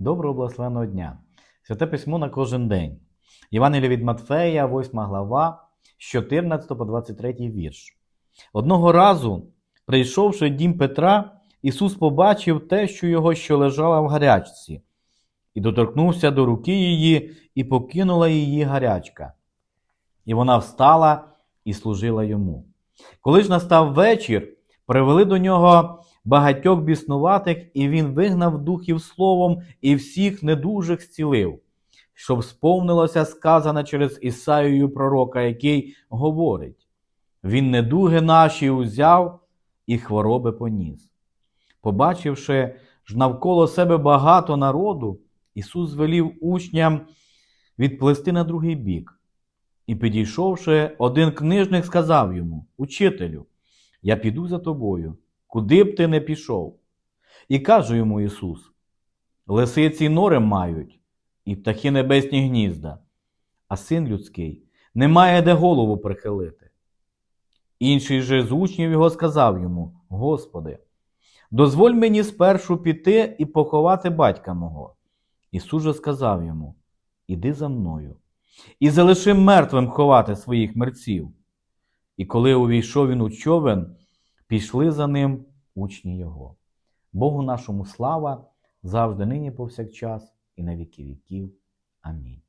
Доброго благословенного дня! Святе письмо на кожен день. Євангелія від Матфея, 8 глава, з 14 по 23 вірш. Одного разу, прийшовши в дім Петра, Ісус побачив те, що його що лежала в гарячці, і доторкнувся до руки її, і покинула її гарячка. І вона встала і служила йому. Коли ж настав вечір, привели до нього багатьох біснуватих, і він вигнав духів словом і всіх недужих зцілив, щоб сповнилося сказане через Ісаїю пророка, який говорить: Він недуги наші узяв і хвороби поніс. Побачивши ж навколо себе багато народу, Ісус звелів учням відплисти на другий бік. І, підійшовши, один книжник сказав йому: Учителю, я піду за тобою, куди б ти не пішов. І каже йому Ісус: Лисиці нори мають, і птахи небесні гнізда, а син людський не має де голову прихилити. Інший же з учнів його сказав йому: Господи, дозволь мені спершу піти і поховати батька мого. Ісус же сказав йому: Іди за мною, і залиши мертвим ховати своїх мерців. І коли увійшов він у човен, пішли за ним учні його. Богу нашому слава завжди нині повсякчас і на віки віків. Амінь.